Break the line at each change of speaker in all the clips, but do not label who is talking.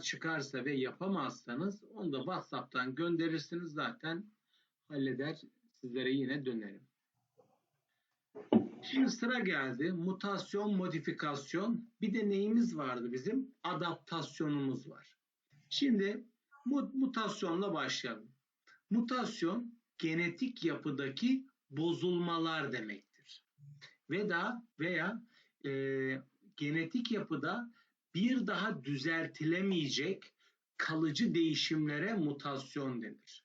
çıkarsa ve yapamazsanız onu da WhatsApp'tan gönderirsiniz zaten halleder sizlere yine dönerim. Şimdi sıra geldi. Mutasyon, modifikasyon. Bir de neyimiz vardı bizim? Adaptasyonumuz var. Şimdi mut mutasyonla başlayalım. Mutasyon genetik yapıdaki bozulmalar demektir. Ve da veya e, genetik yapıda bir daha düzeltilemeyecek kalıcı değişimlere mutasyon denir.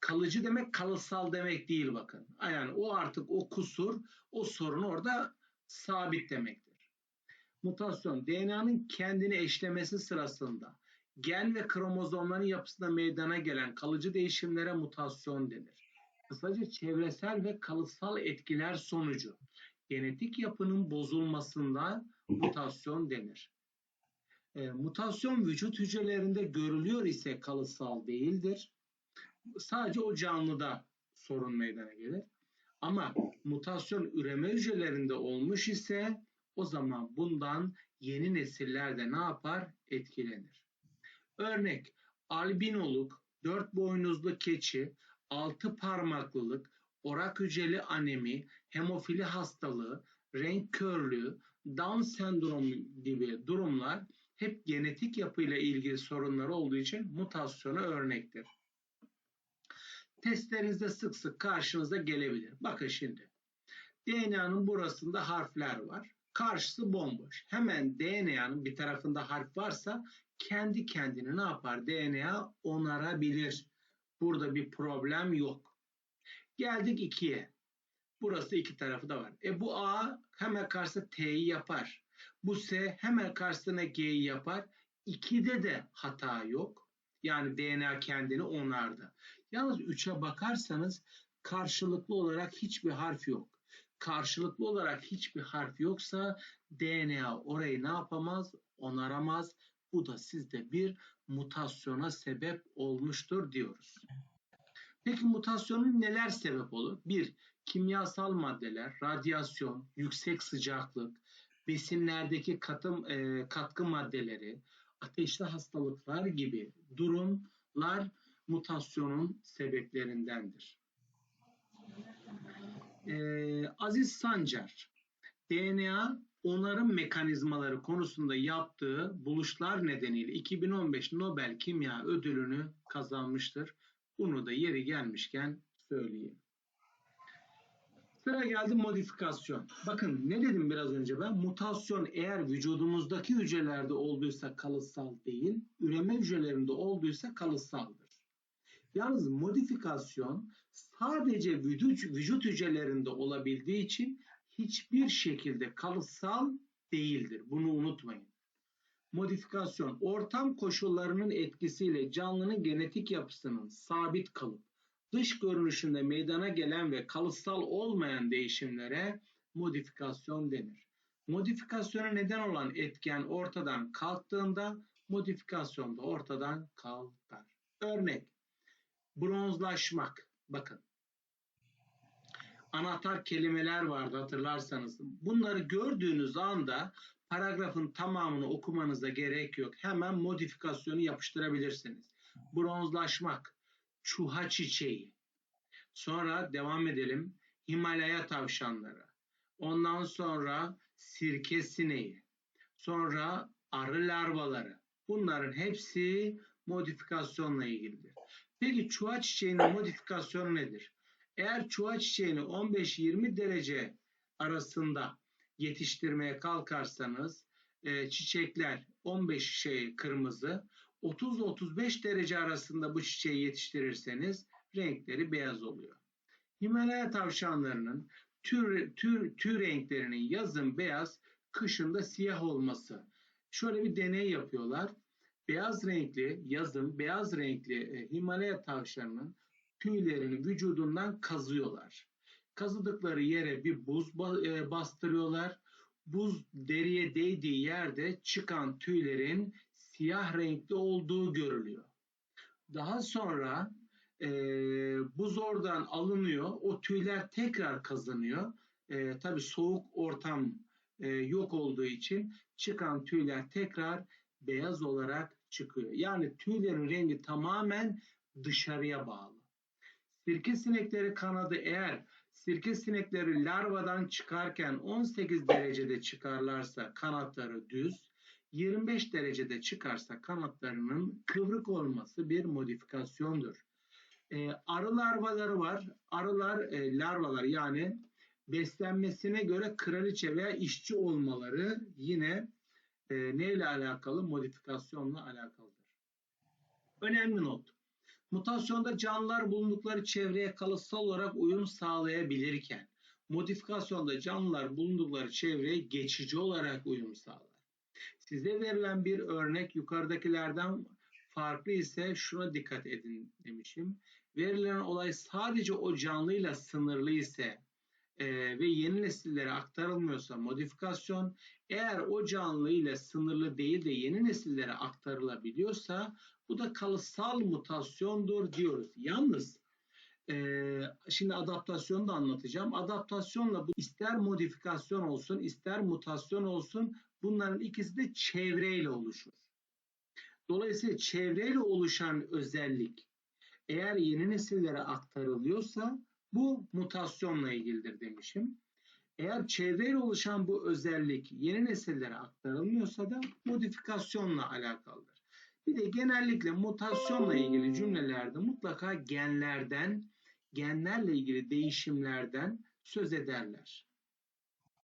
Kalıcı demek kalıtsal demek değil bakın. Yani o artık o kusur, o sorun orada sabit demektir. Mutasyon DNA'nın kendini eşlemesi sırasında gen ve kromozomların yapısında meydana gelen kalıcı değişimlere mutasyon denir. Kısaca çevresel ve kalıtsal etkiler sonucu genetik yapının bozulmasında mutasyon denir. E, mutasyon vücut hücrelerinde görülüyor ise kalıtsal değildir. Sadece o canlıda sorun meydana gelir. Ama mutasyon üreme hücrelerinde olmuş ise o zaman bundan yeni nesillerde ne yapar? Etkilenir. Örnek albinoluk, dört boynuzlu keçi, altı parmaklılık, orak hücreli anemi, hemofili hastalığı, renk körlüğü, Down sendromu gibi durumlar hep genetik yapıyla ilgili sorunlar olduğu için mutasyona örnektir. Testlerinizde sık sık karşınıza gelebilir. Bakın şimdi. DNA'nın burasında harfler var. Karşısı bomboş. Hemen DNA'nın bir tarafında harf varsa kendi kendini ne yapar? DNA onarabilir. Burada bir problem yok. Geldik 2'ye. Burası iki tarafı da var. E bu A hemen karşısında T'yi yapar. Bu S hemen karşısına G'yi yapar. 2'de de hata yok. Yani DNA kendini onardı. Yalnız 3'e bakarsanız karşılıklı olarak hiçbir harf yok. Karşılıklı olarak hiçbir harf yoksa DNA orayı ne yapamaz? Onaramaz. Bu da sizde bir mutasyona sebep olmuştur diyoruz. Peki mutasyonun neler sebep olur? Bir, kimyasal maddeler, radyasyon, yüksek sıcaklık, besinlerdeki katım, e, katkı maddeleri, ateşli hastalıklar gibi durumlar mutasyonun sebeplerindendir. Ee, Aziz Sancar, DNA onarım mekanizmaları konusunda yaptığı buluşlar nedeniyle 2015 Nobel Kimya Ödülünü kazanmıştır. Bunu da yeri gelmişken söyleyeyim. Sıra geldi modifikasyon. Bakın ne dedim biraz önce ben? Mutasyon eğer vücudumuzdaki hücrelerde olduysa kalıtsal değil, üreme hücrelerinde olduysa kalıtsaldır. Yalnız modifikasyon sadece vücut, vücut hücrelerinde olabildiği için hiçbir şekilde kalıtsal değildir. Bunu unutmayın. Modifikasyon ortam koşullarının etkisiyle canlının genetik yapısının sabit kalıp dış görünüşünde meydana gelen ve kalıtsal olmayan değişimlere modifikasyon denir. Modifikasyona neden olan etken ortadan kalktığında modifikasyon da ortadan kalkar. Örnek bronzlaşmak. Bakın anahtar kelimeler vardı hatırlarsanız. Bunları gördüğünüz anda paragrafın tamamını okumanıza gerek yok. Hemen modifikasyonu yapıştırabilirsiniz. Bronzlaşmak, çuha çiçeği. Sonra devam edelim. Himalaya tavşanları. Ondan sonra sirke sineği. Sonra arı larvaları. Bunların hepsi modifikasyonla ilgilidir. Peki çuha çiçeğinin modifikasyonu nedir? Eğer çuha çiçeğini 15-20 derece arasında yetiştirmeye kalkarsanız e, çiçekler 15 şey kırmızı, 30-35 derece arasında bu çiçeği yetiştirirseniz renkleri beyaz oluyor. Himalaya tavşanlarının tür, tür, tür renklerinin yazın beyaz, kışın da siyah olması. Şöyle bir deney yapıyorlar. Beyaz renkli, yazın beyaz renkli e, Himalaya tavşanının tüylerini vücudundan kazıyorlar. Kazıdıkları yere bir buz e, bastırıyorlar. Buz deriye değdiği yerde çıkan tüylerin siyah renkli olduğu görülüyor. Daha sonra e, buz oradan alınıyor. O tüyler tekrar kazanıyor. E, tabii soğuk ortam e, yok olduğu için çıkan tüyler tekrar beyaz olarak çıkıyor. Yani tüylerin rengi tamamen dışarıya bağlı. Sirke sinekleri kanadı eğer sirke sinekleri larvadan çıkarken 18 derecede çıkarlarsa kanatları düz, 25 derecede çıkarsa kanatlarının kıvrık olması bir modifikasyondur. Ee, arı larvaları var. Arılar e, larvalar yani beslenmesine göre kraliçe veya işçi olmaları yine e, neyle alakalı? Modifikasyonla alakalıdır. Önemli not. Mutasyonda canlılar bulundukları çevreye kalıtsal olarak uyum sağlayabilirken, modifikasyonda canlılar bulundukları çevreye geçici olarak uyum sağlar. Size verilen bir örnek yukarıdakilerden farklı ise şuna dikkat edin demişim. Verilen olay sadece o canlıyla sınırlı ise e, ve yeni nesillere aktarılmıyorsa modifikasyon, eğer o canlı ile sınırlı değil de yeni nesillere aktarılabiliyorsa bu da kalıtsal mutasyondur diyoruz. Yalnız e, şimdi adaptasyonu da anlatacağım. Adaptasyonla bu ister modifikasyon olsun ister mutasyon olsun bunların ikisi de çevreyle oluşur. Dolayısıyla çevreyle oluşan özellik eğer yeni nesillere aktarılıyorsa bu mutasyonla ilgilidir demişim. Eğer çevreyle oluşan bu özellik yeni nesillere aktarılmıyorsa da modifikasyonla alakalıdır. Bir de genellikle mutasyonla ilgili cümlelerde mutlaka genlerden, genlerle ilgili değişimlerden söz ederler.